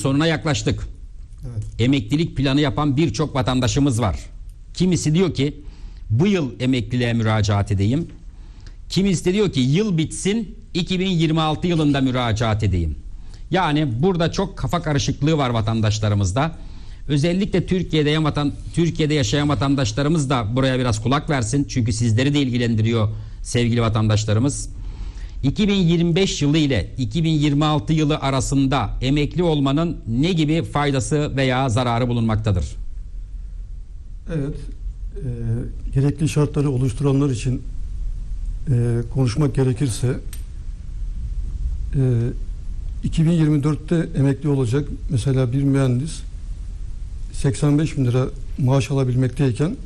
sonuna yaklaştık. Evet. Emeklilik planı yapan birçok vatandaşımız var. Kimisi diyor ki bu yıl emekliliğe müracaat edeyim. Kimisi de diyor ki yıl bitsin 2026 yılında müracaat edeyim. Yani burada çok kafa karışıklığı var vatandaşlarımızda. Özellikle Türkiye'de, vatan, Türkiye'de yaşayan vatandaşlarımız da buraya biraz kulak versin. Çünkü sizleri de ilgilendiriyor sevgili vatandaşlarımız. 2025 yılı ile 2026 yılı arasında emekli olmanın ne gibi faydası veya zararı bulunmaktadır? Evet. e, gerekli şartları oluşturanlar için e, konuşmak gerekirse e, 2024'te emekli olacak mesela bir mühendis 85 bin lira maaş alabilmekteyken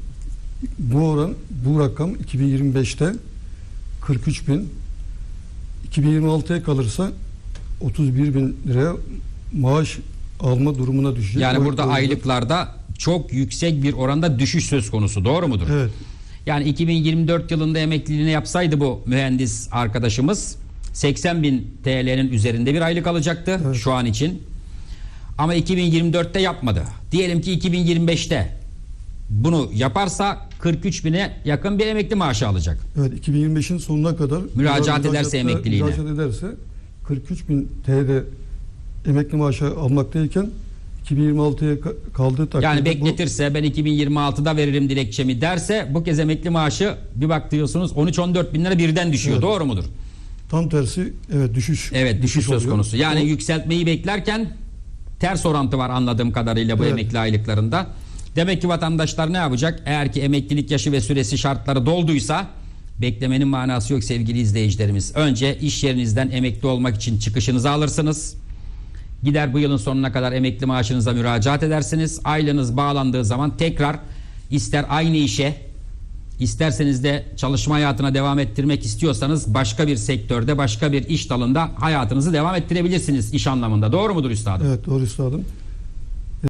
bu oran bu rakam 2025'te 43 bin 2026'ya kalırsa 31 bin liraya maaş alma durumuna düşecek. Yani O- burada o- aylıklarda çok yüksek bir oranda düşüş söz konusu. Doğru mudur? Evet. Yani 2024 yılında emekliliğini yapsaydı bu mühendis arkadaşımız 80 bin TL'nin üzerinde bir aylık alacaktı Evet. şu an için. Ama 2024'te yapmadı. Diyelim ki 2025'te bunu yaparsa 43 bine yakın bir emekli maaşı alacak. Evet 2025'in sonuna kadar Müracaat ederse emekliliğine. müracaat ederse 43 bin TL emekli maaşı almaktayken 2026'ya ka- kaldığı takdirde Yani bu- bekletirse ben 2026'da veririm dilekçemi derse bu kez emekli maaşı bir bakıyorsunuz 13-14 bin lira birden düşüyor. Evet. Doğru mudur? tam tersi evet düşüş Evet düşüş söz oluyor. konusu. Yani O- yükseltmeyi beklerken ters orantı var anladığım kadarıyla bu Evet. emekli aylıklarında. Demek ki vatandaşlar ne yapacak? Eğer ki emeklilik yaşı ve süresi şartları dolduysa beklemenin manası yok sevgili izleyicilerimiz. Önce iş yerinizden emekli olmak için çıkışınızı alırsınız. Gider bu yılın sonuna kadar emekli maaşınıza müracaat edersiniz. Aylığınız bağlandığı zaman tekrar ister aynı işe isterseniz de çalışma hayatına devam ettirmek istiyorsanız başka bir sektörde başka bir iş dalında hayatınızı devam ettirebilirsiniz iş anlamında. Doğru mudur üstadım? Evet doğru üstadım.